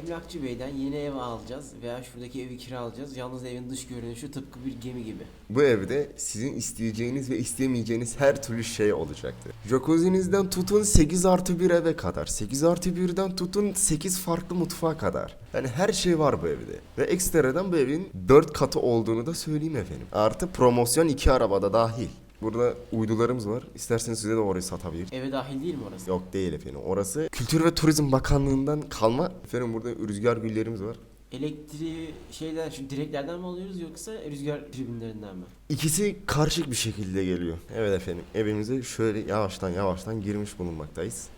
Emlakçı Bey'den yeni ev alacağız veya şuradaki evi kiralayacağız. Yalnız evin dış görünüşü tıpkı bir gemi gibi. Bu evde sizin isteyeceğiniz ve istemeyeceğiniz her türlü şey olacaktır. Jacuzzi'nizden tutun 8 artı 1 eve kadar. 8 artı 1'den tutun 8 farklı mutfağa kadar. Yani her şey var bu evde. Ve ekstradan bu evin 4 katı olduğunu da söyleyeyim efendim. Artı promosyon 2 arabada dahil. Burada uydularımız var. İsterseniz size de orayı satabilir. Eve dahil değil mi orası? Yok değil efendim. Orası Kültür ve Turizm Bakanlığı'ndan kalma. Efendim burada rüzgar güllerimiz var. Elektriği şeyden şu direklerden mi alıyoruz yoksa rüzgar tribünlerinden mi? İkisi karışık bir şekilde geliyor. Evet efendim. Evimize şöyle yavaştan yavaştan girmiş bulunmaktayız.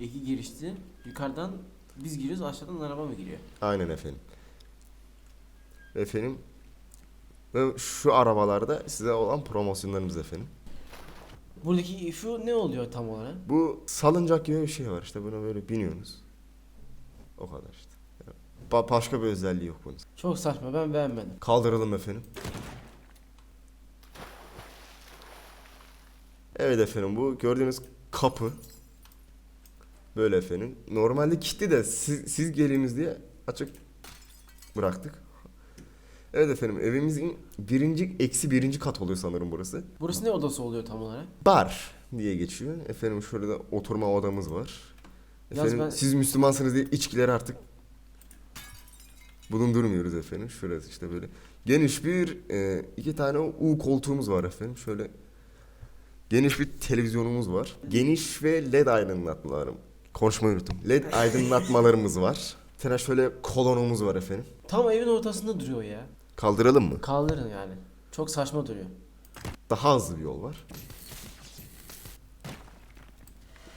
İki girişti. Yukarıdan biz giriyoruz aşağıdan araba mı giriyor? Aynen efendim. Efendim ve şu arabalarda size olan promosyonlarımız efendim. Buradaki şu ne oluyor tam olarak? Bu salıncak gibi bir şey var işte buna böyle biniyorsunuz. O kadar işte. Yani ba- başka bir özelliği yok bunun. Çok saçma ben beğenmedim. Kaldıralım efendim. Evet efendim bu gördüğünüz kapı. Böyle efendim. Normalde kilitli de siz, siz geliniz diye açık bıraktık. Evet efendim evimizin birinci eksi birinci kat oluyor sanırım burası. Burası ne odası oluyor tam olarak? Bar diye geçiyor. Efendim şurada da oturma odamız var. Efendim ben- siz Müslümansınız diye içkileri artık bulundurmuyoruz efendim. Şurası işte böyle. Geniş bir e, iki tane U koltuğumuz var efendim. Şöyle geniş bir televizyonumuz var. Geniş ve led aydınlatmalarım. Konuşmayı unuttum. Led aydınlatmalarımız var. Bir tane şöyle kolonumuz var efendim. Tam evin ortasında duruyor ya. Kaldıralım mı? Kaldırın yani. Çok saçma duruyor. Daha hızlı bir yol var.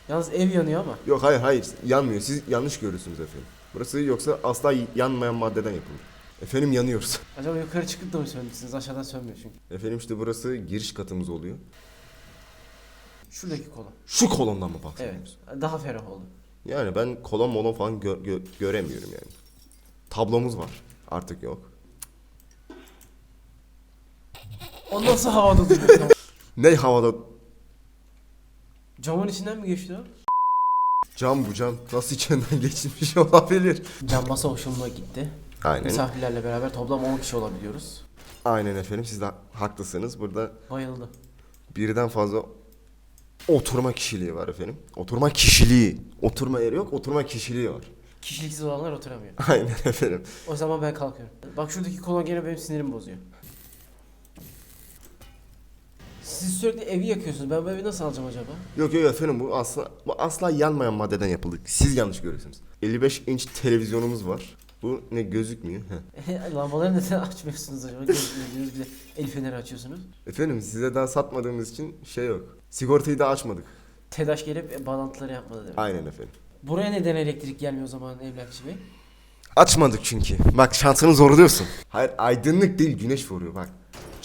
Yalnız ev yanıyor ama. Yok hayır hayır yanmıyor. Siz yanlış görüyorsunuz efendim. Burası yoksa asla yanmayan maddeden yapılır. Efendim yanıyoruz. Acaba yukarı çıkıp da mı söndürsünüz? Aşağıdan sönmüyor çünkü. Efendim işte burası giriş katımız oluyor. Şuradaki kolon. Şu kolondan mı Evet. bahsediyoruz? Daha ferah oldu. Yani ben kolon molon falan gö- gö- göremiyorum yani. Tablomuz var. Artık yok. O nasıl havada duruyor? Ne havada Camın içinden mi geçti o? cam bu cam nasıl içinden geçmiş olabilir? Cam masa hoşuma gitti. Aynen. Misafirlerle beraber toplam 10 kişi olabiliyoruz. Aynen efendim siz de haklısınız. Burada Bayıldı. birden fazla oturma kişiliği var efendim. Oturma kişiliği. Oturma yeri yok, oturma kişiliği var. Kişiliksiz olanlar oturamıyor. Aynen efendim. O zaman ben kalkıyorum. Bak şuradaki kolon gene benim sinirimi bozuyor. Siz sürekli evi yakıyorsunuz. Ben bu evi nasıl alacağım acaba? Yok yok efendim bu asla bu asla yanmayan maddeden yapıldı. Siz yanlış görüyorsunuz. 55 inç televizyonumuz var. Bu ne gözükmüyor? Heh. Lambaları neden açmıyorsunuz acaba? Gözükmüyorsunuz bir de el feneri açıyorsunuz. Efendim size daha satmadığımız için şey yok. Sigortayı da açmadık. TEDAŞ gelip bağlantıları yapmadı demek. Aynen efendim. Buraya neden elektrik gelmiyor o zaman emlakçı bey? Açmadık çünkü. Bak şansını zorluyorsun. Hayır aydınlık değil güneş vuruyor bak.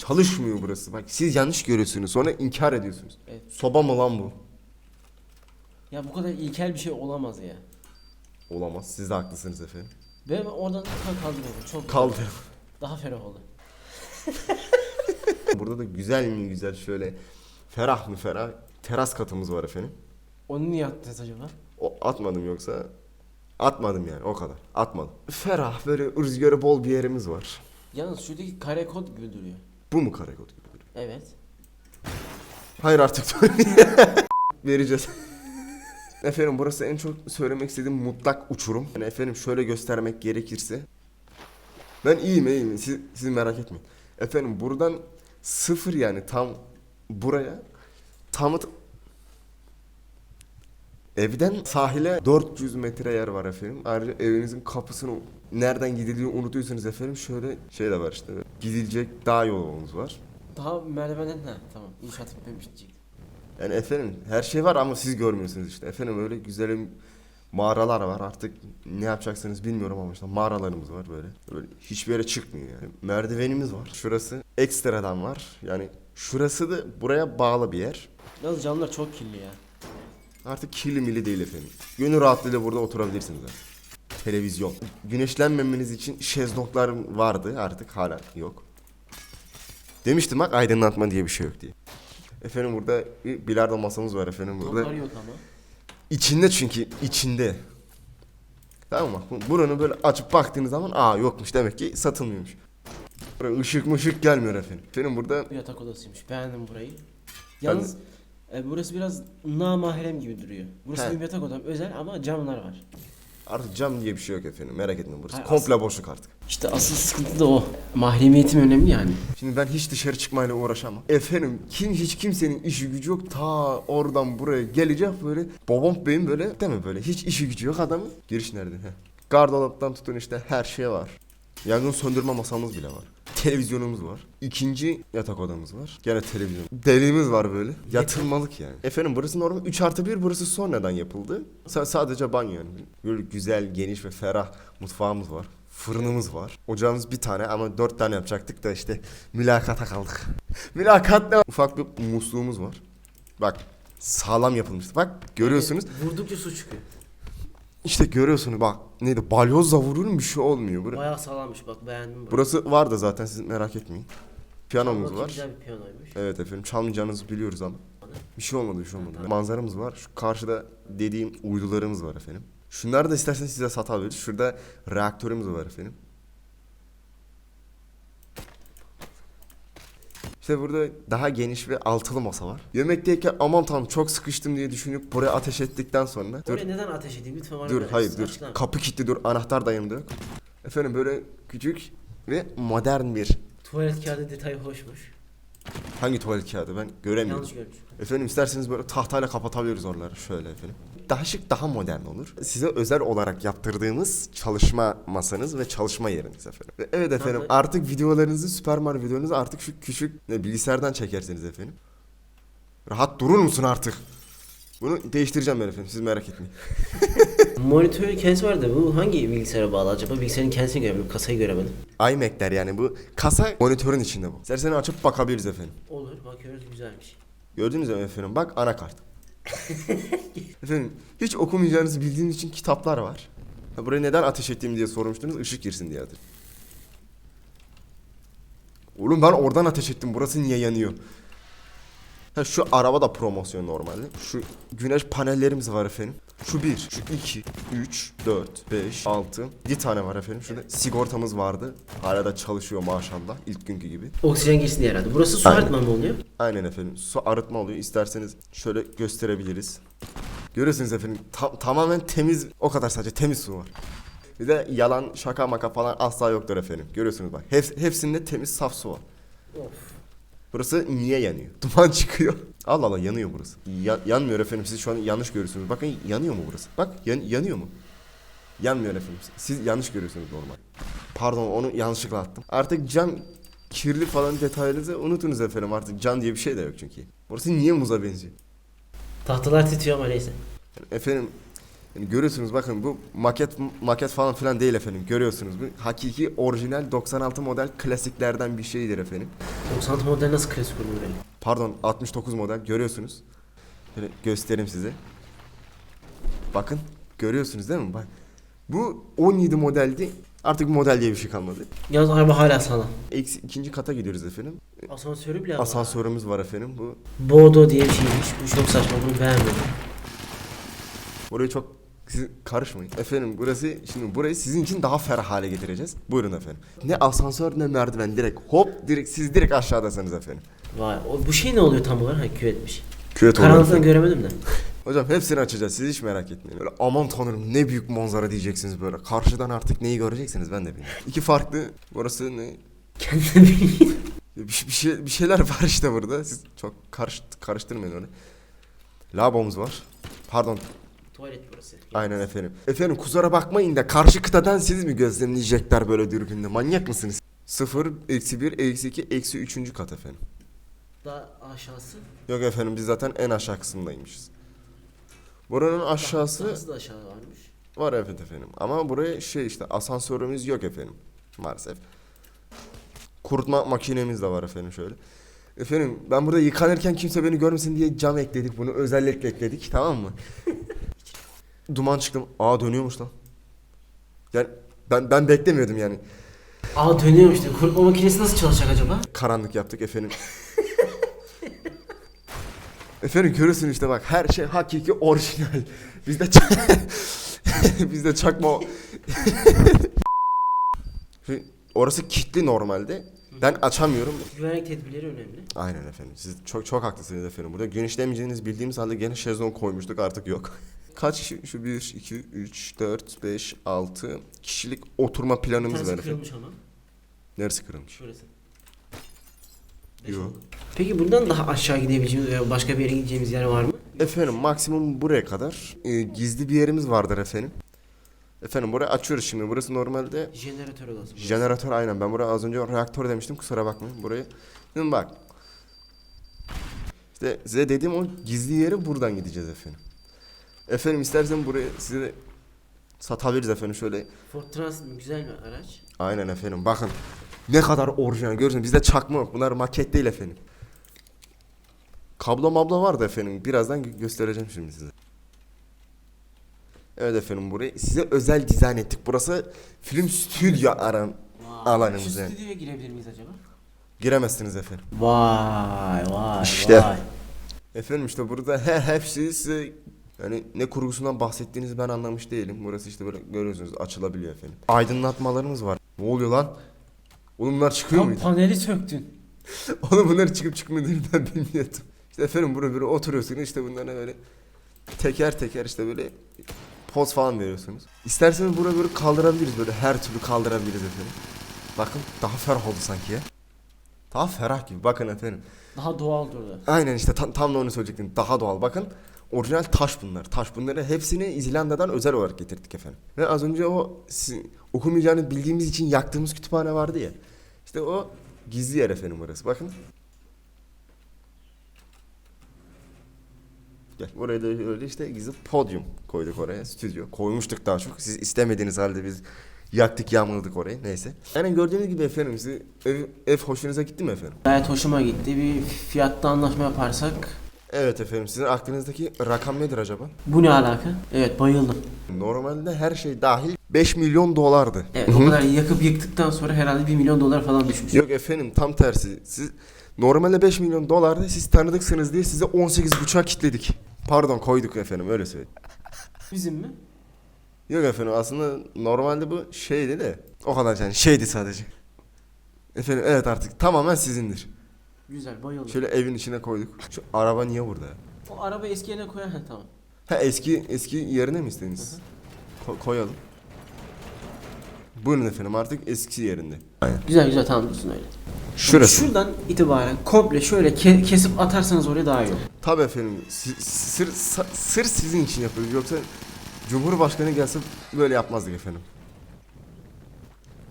Çalışmıyor burası. Bak siz yanlış görüyorsunuz sonra inkar ediyorsunuz. Evet. Soba mı lan bu? Ya bu kadar ilkel bir şey olamaz ya. Olamaz. Siz de haklısınız efendim. Ben oradan kalk kaldırıyorum. Çok Kaldı. Daha ferah oldu. Burada da güzel mi güzel şöyle ferah mı ferah teras katımız var efendim. Onu niye attınız acaba? O atmadım yoksa atmadım yani o kadar. Atmadım. Ferah böyle rüzgarı bol bir yerimiz var. Yalnız şuradaki kare kod gibi duruyor. Bu mu karekod gibi duruyor? Evet. Hayır artık vereceğiz. efendim burası en çok söylemek istediğim mutlak uçurum. Yani efendim şöyle göstermek gerekirse. Ben iyiyim iyiyim siz, siz merak etmeyin. Efendim buradan sıfır yani tam buraya tamı t- Evden sahile 400 metre yer var efendim. Ayrıca evinizin kapısını nereden gidiliyor unutuyorsanız efendim şöyle şey de var işte. Gidilecek dağ yolumuz var. Daha merdivenden ha tamam inşaat bitmemiş diyecektim. Yani efendim her şey var ama siz görmüyorsunuz işte. Efendim öyle güzel mağaralar var artık ne yapacaksınız bilmiyorum ama işte mağaralarımız var böyle. Böyle hiçbir yere çıkmıyor yani. Merdivenimiz var. Şurası ekstradan var. Yani şurası da buraya bağlı bir yer. Yalnız camlar çok kirli ya. Artık kirli milli değil efendim. Gönül rahatlığıyla burada oturabilirsiniz. Yani. Televizyon. Güneşlenmemeniz için şezlonglar vardı artık hala yok. Demiştim bak aydınlatma diye bir şey yok diye. Efendim burada bir bilardo masamız var efendim burada. Toplar yok ama. İçinde çünkü içinde. Tamam mı? Bu- Buranın böyle açıp baktığınız zaman aa yokmuş demek ki satılmıyormuş. Buraya ışık mışık gelmiyor efendim. Efendim burada Bu yatak odasıymış. Beğendim burayı. Yalnız e, burası biraz namahrem gibi duruyor. Burası He. benim yatak odam özel ama camlar var. Artık cam diye bir şey yok efendim. Merak etmeyin burası. Hayır, Komple boşluk artık. İşte asıl sıkıntı da o. Mahremiyetim önemli yani. Şimdi ben hiç dışarı çıkmayla uğraşamam. Efendim kim hiç kimsenin işi gücü yok. Ta oradan buraya gelecek böyle. Babam benim böyle değil mi böyle hiç işi gücü yok adamın. Giriş nerede? Heh. Gardolaptan tutun işte her şey var. Yangın söndürme masamız bile var. Televizyonumuz var. İkinci yatak odamız var. Gene televizyon. Deliğimiz var böyle. Yatılmalık yani. Efendim burası normal 3 artı 1 burası sonradan yapıldı. Sa- sadece banyo yani. Böyle güzel, geniş ve ferah mutfağımız var. Fırınımız var. Ocağımız bir tane ama dört tane yapacaktık da işte mülakata kaldık. Mülakat ne? Ufak bir musluğumuz var. Bak sağlam yapılmıştı. Bak görüyorsunuz. Vurdukça su çıkıyor. İşte görüyorsunuz bak neydi balyozla vurulun bir şey olmuyor. Bura- Bayağı sağlammış bak beğendim burayı. Burası var da zaten siz merak etmeyin. Piyanomuz var. Güzel bir piyanoymuş. Evet efendim çalmayacağınızı biliyoruz ama. Bir şey olmadı bir şey olmadı. Manzaramız var. Şu karşıda dediğim uydularımız var efendim. Şunları da isterseniz size satabiliriz. Şurada reaktörümüz var efendim. İşte burada daha geniş ve altılı masa var. Yemekteyken aman tanrım çok sıkıştım diye düşünüp buraya ateş ettikten sonra dur Oraya neden ateş edeyim lütfen bana dur hayır dur Açıklar. kapı kilitli dur anahtar da yanımda yok. Efendim böyle küçük ve modern bir Tuvalet kağıdı detayı hoşmuş. hangi tuvalet kağıdı ben göremiyorum. Yanlış görmüş. Efendim isterseniz böyle tahtayla kapatabiliriz oraları şöyle efendim. Daha şık daha modern olur. Size özel olarak yaptırdığımız çalışma masanız ve çalışma yeriniz efendim. Ve evet efendim Tamam. artık videolarınızı Super Mario videolarınızı artık şu küçük ne, bilgisayardan çekersiniz efendim. Rahat durur musun artık? Bunu değiştireceğim ben efendim siz merak etmeyin. Monitörün kendisi var da bu hangi bilgisayara bağlı acaba? Bilgisayarın kendisini göremedim, kasayı göremedim. iMac'ler yani bu kasa monitörün içinde bu. İsterseniz açıp bakabiliriz efendim. Olur bakıyoruz güzelmiş. Gördünüz mü efendim bak anakart. efendim hiç okumayacağınızı bildiğiniz için kitaplar var. Ha, buraya neden ateş ettiğimi diye sormuştunuz ışık girsin diye ateş. Oğlum ben oradan ateş ettim burası niye yanıyor? Ha, şu araba da promosyon normalde. Şu güneş panellerimiz var efendim. Şu bir, şu iki, üç, dört, beş, altı, yedi tane var efendim. Şurada sigortamız vardı. Hala da çalışıyor maşallah ilk günkü gibi. Oksijen girsin diye herhalde. Burası su Aynen. arıtma mı oluyor? Aynen efendim. Su arıtma oluyor. İsterseniz şöyle gösterebiliriz. Görüyorsunuz efendim. ta- tamamen temiz. O kadar sadece temiz su var. Bir de yalan, şaka maka falan asla yoktur efendim. Görüyorsunuz bak. Hep, hepsinde temiz, saf su var. Of. Burası niye yanıyor? Duman çıkıyor. Allah Allah yanıyor burası. Ya- yanmıyor efendim. Siz şu an yanlış görüyorsunuz. Bakın yanıyor mu burası? Bak yan- yanıyor mu? Yanmıyor efendim. Siz yanlış görüyorsunuz normal. Pardon onu yanlışlıkla attım. Artık cam kirli falan detaylarınızı unutunuz efendim. Artık cam diye bir şey de yok çünkü. Burası niye muza benziyor? Tahtalar titriyor ama neyse. Efendim yani görüyorsunuz bakın bu maket maket falan filan değil efendim. Görüyorsunuz bu hakiki orijinal 96 model klasiklerden bir şeydir efendim. 90 model nasıl klasik olur böyle? Pardon 69 model görüyorsunuz. Şöyle göstereyim size. Bakın görüyorsunuz değil mi? Bak. Bu 17 modeldi. Artık model diye bir şey kalmadı. Yalnız araba hala sağlam. Eksi ikinci kata gidiyoruz efendim. Asansörü bile var. Asansörümüz var efendim. Bu Bodo diye bir şeymiş. Bu çok saçma bunu beğenmedim. Burayı çok siz karışmayın. Efendim burası şimdi burayı sizin için daha ferah hale getireceğiz. Buyurun efendim. Ne asansör ne merdiven direkt hop direkt siz direkt aşağıdasınız efendim. Vay o, bu şey ne oluyor tam olarak? Ha küvetmiş. Küvet Karanlıktan göremedim de. Hocam hepsini açacağız. Siz hiç merak etmeyin. Böyle aman tanrım ne büyük manzara diyeceksiniz böyle. Karşıdan artık neyi göreceksiniz ben de bilmiyorum. İki farklı burası ne? Kendine bir... Bir, bir şey bir şeyler var işte burada. Siz çok karış, karıştırmayın öyle. Labomuz var. Pardon Tuvalet burası. Aynen efendim. Efendim kusura bakmayın da karşı kıtadan siz mi gözlemleyecekler böyle dürbünle? Manyak mısınız? 0, eksi 1, eksi 2, eksi 3. kat efendim. Daha aşağısı. Yok efendim biz zaten en aşağı kısımdaymışız. Buranın aşağısı Dahası da aşağı varmış. var evet efendim. Ama buraya şey işte asansörümüz yok efendim. Maalesef. Kurutma makinemiz de var efendim şöyle. Efendim ben burada yıkanırken kimse beni görmesin diye cam ekledik bunu özellikle ekledik tamam mı? Duman çıktım. Aa dönüyormuş lan. Yani ben ben beklemiyordum yani. Aa dönüyormuş diyor. Kurutma makinesi nasıl çalışacak acaba? Karanlık yaptık efendim. efendim görüyorsun işte bak her şey hakiki orijinal. Bizde ç- bizde çakma Orası kilitli normalde. Ben açamıyorum. Güvenlik tedbirleri önemli. Aynen efendim. Siz çok çok haklısınız efendim. Burada genişlemeyeceğiniz bildiğimiz halde gene şezlong koymuştuk artık yok. Kaç kişi? Şu 1, 2, 3, 4, 5, 6 kişilik oturma planımız var tanesi efendim. kırılmış ama. Neresi kırılmış? Şurası. Beş Yok. oldu. Peki buradan daha aşağı gidebileceğimiz veya başka bir yere gideceğimiz yer var mı? Efendim maksimum buraya kadar. Ee, gizli bir yerimiz vardır efendim. Efendim burayı açıyoruz şimdi. Burası normalde Jeneratör odası. burası. jeneratör aynen. Ben buraya az önce reaktör demiştim. Kusura bakmayın. Burayı. Şimdi bak. İşte size dediğim o gizli yere buradan gideceğiz efendim. Efendim istersen burayı size satabiliriz efendim şöyle. Ford Trans güzel bir araç. Aynen efendim. Bakın ne kadar orijinal görüyorsunuz. Bizde çakma yok. Bunlar maket değil efendim. Kablo mablo vardı efendim. Birazdan gö- göstereceğim şimdi size. Evet efendim burayı size özel dizayn ettik. Burası film stüdyo aran alanımız Şu yani. stüdyoya girebilir miyiz acaba? Giremezsiniz efendim. Vay vay İşte. vay. Efendim işte burada he, hepsi size yani ne kurgusundan bahsettiğinizi ben anlamış değilim. Burası işte böyle görüyorsunuz açılabiliyor efendim. Aydınlatmalarımız var. Ne oluyor lan? Oğlum bunlar çıkıyor Tam muydu? paneli söktün. Oğlum bunlar çıkıp çıkmadığını ben bilmiyordum. İşte efendim buraya böyle oturuyorsunuz işte bunlara böyle teker teker işte böyle poz falan veriyorsunuz. İsterseniz buraya böyle kaldırabiliriz böyle her türlü kaldırabiliriz efendim. Bakın daha ferah oldu sanki ya. Daha ferah gibi bakın efendim. Daha doğal durdu. Aynen işte tam, tam da onu söyleyecektim. Daha doğal bakın. Orijinal taş bunlar. Taş bunları hepsini İzlanda'dan özel olarak getirdik efendim. Ve az önce o sizin okumayacağını bildiğimiz için yaktığımız kütüphane vardı ya. İşte o gizli yer efendim orası. Bakın. Gel oraya da öyle işte gizli podyum koyduk oraya. Stüdyo. Koymuştuk daha çok. Siz istemediğiniz halde biz yaktık yağmaladık orayı. Neyse. Yani gördüğünüz gibi efendim sizi ev, ev hoşunuza gitti mi efendim? Gayet hoşuma gitti. Bir fiyatta anlaşma yaparsak. Evet efendim sizin aklınızdaki rakam nedir acaba? Bu ne alaka? Evet bayıldım. Normalde her şey dahil 5 milyon dolardı. Evet o kadar yakıp yıktıktan sonra herhalde 1 milyon dolar falan düşmüş. Yok efendim tam tersi. Siz normalde 5 milyon dolardı. Siz tanıdıksınız diye size 18 buçuğa kitledik. Pardon koyduk efendim öyle söyleyeyim. Bizim mi? Yok efendim aslında normalde bu şeydi de o kadar yani şeydi sadece. Efendim evet artık tamamen sizindir. Güzel bayıldım. Şöyle evin içine koyduk. Şu araba niye burada? ya? O araba eski yerine koyar tamam. Ha eski eski yerine mi istediniz? Ko- koyalım. Buyurun efendim artık eski yerinde. Aynen. Güzel güzel tamam dursun öyle. Şurası. Şuradan itibaren komple şöyle ke- kesip atarsanız oraya daha iyi olur. Tabii efendim. si- Sır, sa- sır sizin için yapıyoruz. Yoksa Cumhurbaşkanı gelse böyle yapmazdık efendim.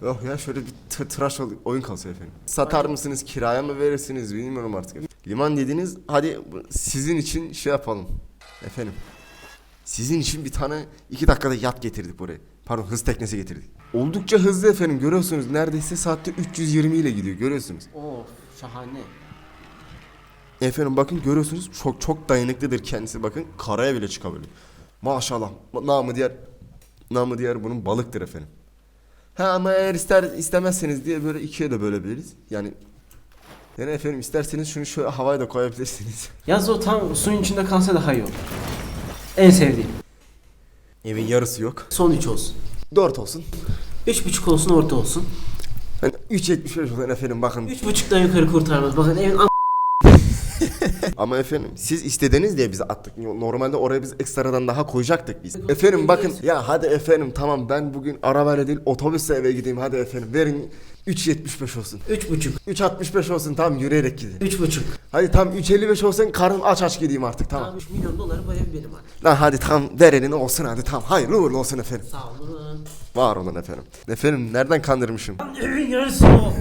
Yok ya şöyle bir t- tıraş ol- oyun kalsa efendim. Satar mısınız, kiraya mı verirsiniz bilmiyorum artık. Liman dediniz hadi bu- sizin için şey yapalım. Efendim. Sizin için bir tane iki dakikada yat getirdik buraya. Pardon hız teknesi getirdik. Oldukça hızlı efendim görüyorsunuz. Neredeyse saatte 320 ile gidiyor görüyorsunuz. Of şahane. Efendim bakın görüyorsunuz çok çok dayanıklıdır kendisi bakın karaya bile çıkabiliyor. Maşallah namı diğer namı diğer bunun balıktır efendim. Ha ama eğer ister istemezseniz diye böyle ikiye de bölebiliriz. Yani yani efendim isterseniz şunu şöyle havaya da koyabilirsiniz. Yalnız o tam suyun içinde kalsa daha iyi olur. En sevdiğim. Evin yarısı yok. Son 3 olsun. 4 olsun. 3.5 olsun orta olsun. Hani 3.75 olsun efendim bakın. 3.5'dan yukarı kurtarmaz. Bakın evin Ama efendim siz istediniz diye biz attık. Normalde oraya biz ekstradan daha koyacaktık biz. Efendim bakın ya hadi efendim tamam ben bugün arabayla değil otobüsle eve gideyim hadi efendim verin 3.75 olsun. 3.5. 3.65 olsun tamam yürüyerek gidin. 3.5. Hadi tam 3.55 olsun karnım aç aç gideyim artık tamam. Tamam 3 milyon doları bu ev benim artık. Lan hadi tam verenin olsun hadi tamam hayırlı uğurlu olsun efendim. Sağ olun. Var olun efendim. Efendim nereden kandırmışım? Evin yarısı o.